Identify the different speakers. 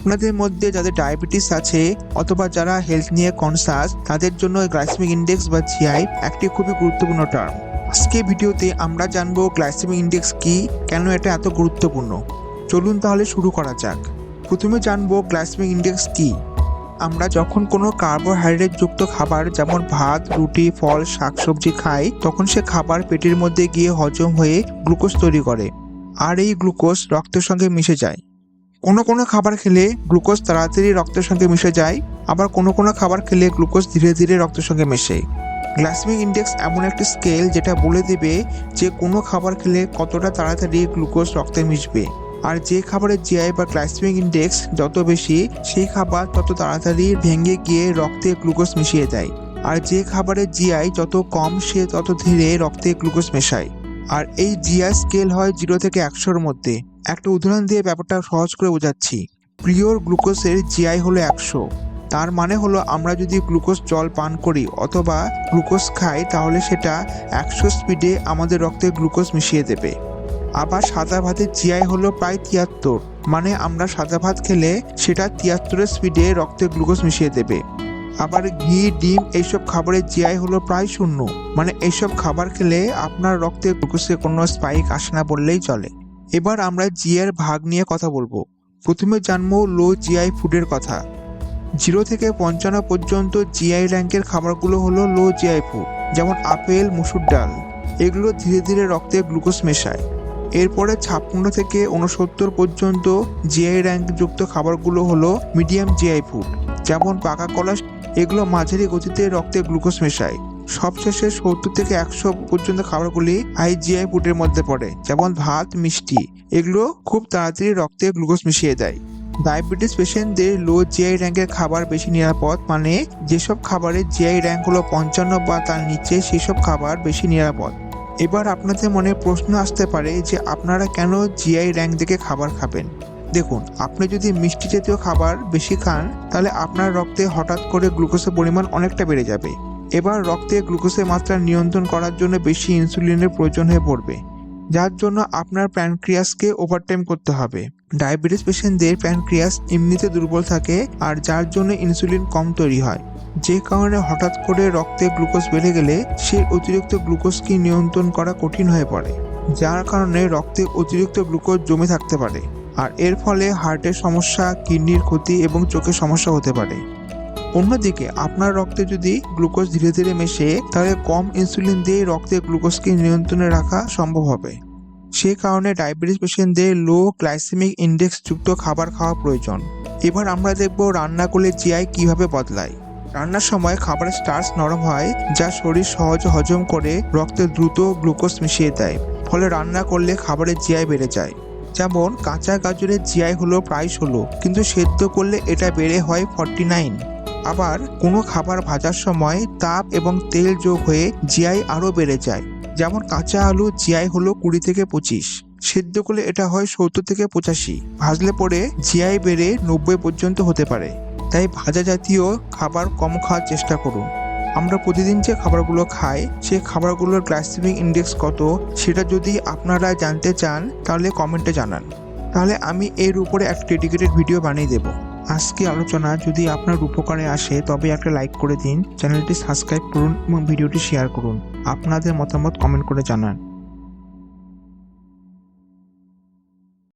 Speaker 1: আপনাদের মধ্যে যাদের ডায়াবেটিস আছে অথবা যারা হেলথ নিয়ে কনসাস তাদের জন্য গ্লাইসেমিক ইন্ডেক্স বা জিআই একটি খুবই গুরুত্বপূর্ণ টার্ম আজকে ভিডিওতে আমরা জানব গ্লাইসেমিক ইন্ডেক্স কি, কেন এটা এত গুরুত্বপূর্ণ? চলুন তাহলে শুরু করা যাক। প্রথমে জানব গ্লাইসেমিক ইন্ডেক্স কি। আমরা যখন কোনো কার্বোহাইড্রেট যুক্ত খাবার যেমন ভাত, রুটি, ফল, শাকসবজি খাই, তখন সে খাবার পেটের মধ্যে গিয়ে হজম হয়ে গ্লুকোজ তৈরি করে। আর এই গ্লুকোজ রক্তের সঙ্গে মিশে যায়। কোনো কোনো খাবার খেলে গ্লুকোজ তাড়াতাড়ি রক্তের সঙ্গে মিশে যায়, আবার কোনো কোনো খাবার খেলে গ্লুকোজ ধীরে ধীরে রক্তের সঙ্গে মেশে। গ্লাসমিক ইন্ডেক্স এমন একটি স্কেল যেটা বলে দেবে যে কোনো খাবার খেলে কতটা তাড়াতাড়ি গ্লুকোজ রক্তে মিশবে। আর যে খাবারের জিআই বা গ্লাইসেমিক ইন্ডেক্স যত বেশি, সেই খাবার তত তাড়াতাড়ি ভেঙে গিয়ে রক্তে গ্লুকোজ মিশিয়ে দেয়। আর যে খাবারের জিআই যত কম, সে তত ধীরে রক্তে গ্লুকোজ মেশায়। আর এই জিআই স্কেল হয় জিরো থেকে একশোর মধ্যে। একটা উদাহরণ দিয়ে ব্যাপারটা সহজ করে বোঝাচ্ছি। প্রিয়র গ্লুকোজের জিআই হলো একশো। তার মানে হলো আমরা যদি গ্লুকোজ জল পান করি অথবা গ্লুকোজ খাই তাহলে সেটা একশো স্পিডে আমাদের রক্তে গ্লুকোজ মিশিয়ে দেবে। আবার সাদা ভাতের জিআই হলো প্রায় তিয়াত্তর। মানে আমরা সাদা ভাত খেলে সেটা তিয়াত্তরের স্পিডে রক্তে গ্লুকোজ মিশিয়ে দেবে। আবার ঘি, ডিম এইসব খাবারের জিআই হলো প্রায় শূন্য। মানে এইসব খাবার খেলে আপনার রক্তে গ্লুকোজের কোনো স্পাইক আসে না বললেই চলে। এবার আমরা জিআর ভাগ নিয়ে কথা বলব। প্রথমে জানব লো জিআই ফুডের কথা। জিরো থেকে পঞ্চান্ন পর্যন্ত জিআই র্যাঙ্কের খাবারগুলো হলো লো জিআই ফুড, যেমন আপেল, মুসুর ডাল। এগুলো ধীরে ধীরে রক্তে গ্লুকোজ মেশায়। এরপরে ছাপ্পান্ন থেকে উনসত্তর পর্যন্ত জিআই র্যাঙ্কযুক্ত খাবারগুলো হলো মিডিয়াম জিআই ফুড, যেমন পাকা কলা, এগুলো মাঝারি গতিতে রক্তে গ্লুকোজ মেশায়। সবশেষে সত্তর থেকে একশো পর্যন্ত খাবারগুলি হাই জিআই ফুডের মধ্যে পড়ে, যেমন ভাত, মিষ্টি। এগুলো খুব তাড়াতাড়ি রক্তে গ্লুকোজ মিশিয়ে দেয়। ডায়াবেটিস পেশেন্টদের লো জিআই র্যাঙ্কের খাবার বেশি নিরাপদ মানে যেসব খাবারের জিআই র্যাঙ্ক হলো পঞ্চান্ন বা তার নিচে সেসব খাবার বেশি নিরাপদ। এবার আপনাদের মনে প্রশ্ন আসতে পারে যে আপনারা কেন জিআই র্যাঙ্ক দেখে খাবার খাবেন? দেখুন, আপনি যদি মিষ্টি জাতীয় খাবার বেশি খান, তাহলে আপনার রক্তে হঠাৎ করে গ্লুকোজের পরিমাণ অনেকটা বেড়ে যাবে। এবার রক্তে গ্লুকোজের মাত্রা নিয়ন্ত্রণ করার জন্য বেশি ইনসুলিনের প্রয়োজন হয়ে পড়বে, যার জন্য আপনার প্যানক্রিয়াসকে ওভারটাইম করতে হবে। ডায়াবেটিস পেশেন্টদের প্যানক্রিয়াস এমনিতে দুর্বল থাকে আর যার জন্য ইনসুলিন কম তৈরি হয়। যে কারণে হঠাৎ করে রক্তে গ্লুকোজ বেড়ে গেলে সেই অতিরিক্ত গ্লুকোজকে নিয়ন্ত্রণ করা কঠিন হয়ে পড়ে, যার কারণে রক্তে অতিরিক্ত গ্লুকোজ জমে থাকতে পারে। আর এর ফলে হার্টের সমস্যা, কিডনির ক্ষতি এবং চোখের সমস্যা হতে পারে। অন্যদিকে, আপনার রক্তে যদি গ্লুকোজ ধীরে ধীরে মেশে, তাহলে কম ইনসুলিন দিয়ে রক্তে গ্লুকোজকে নিয়ন্ত্রণে রাখা সম্ভব হবে। সেই কারণে ডায়াবেটিস পেশেন্টদের লো গ্লাইসেমিক ইন্ডেক্স যুক্ত খাবার খাওয়া প্রয়োজন। এবার আমরা দেখব রান্না করলে জিআই কীভাবে বদলায়। রান্নার সময় খাবারের স্টার্চ নরম হয়, যা শরীর সহজে হজম করে রক্তে দ্রুত গ্লুকোজ মিশিয়ে দেয়, ফলে রান্না করলে খাবারের জিআই বেড়ে যায়। যেমন, কাঁচা গাজরের জিআই হলো প্রায় ষোলো, কিন্তু সেদ্ধ করলে এটা বেড়ে হয় ফর্টি নাইন। আবার কোনো খাবার ভাজার সময় তাপ এবং তেল যোগ হয়ে জিআই আরও বেড়ে যায়। যেমন কাঁচা আলু জিআই হলো কুড়ি থেকে পঁচিশ, সেদ্ধ করলে এটা হয় সত্তর থেকে পঁচাশি। ভাজলে পরে জিআই বেড়ে নব্বই পর্যন্ত হতে পারে। তাই ভাজা জাতীয় খাবার কম খাওয়ার চেষ্টা করুন। আমরা প্রতিদিন যে খাবারগুলো খাই সেই খাবারগুলোর গ্লাইসেমিক ইন্ডেক্স কত, সেটা যদি আপনারা জানতে চান, তাহলে কমেন্টে জানান। তাহলে আমি এর উপরে একটা ডেডিকেটেড ভিডিও বানিয়ে দেব। আজকে আলোচনা যদি আপনার উপকারে আসে, তবে একটা লাইক করে দিন, চ্যানেলটি সাবস্ক্রাইব করুন এবং ভিডিওটি শেয়ার করুন। আপনাদের মতামত কমেন্ট করে জানান।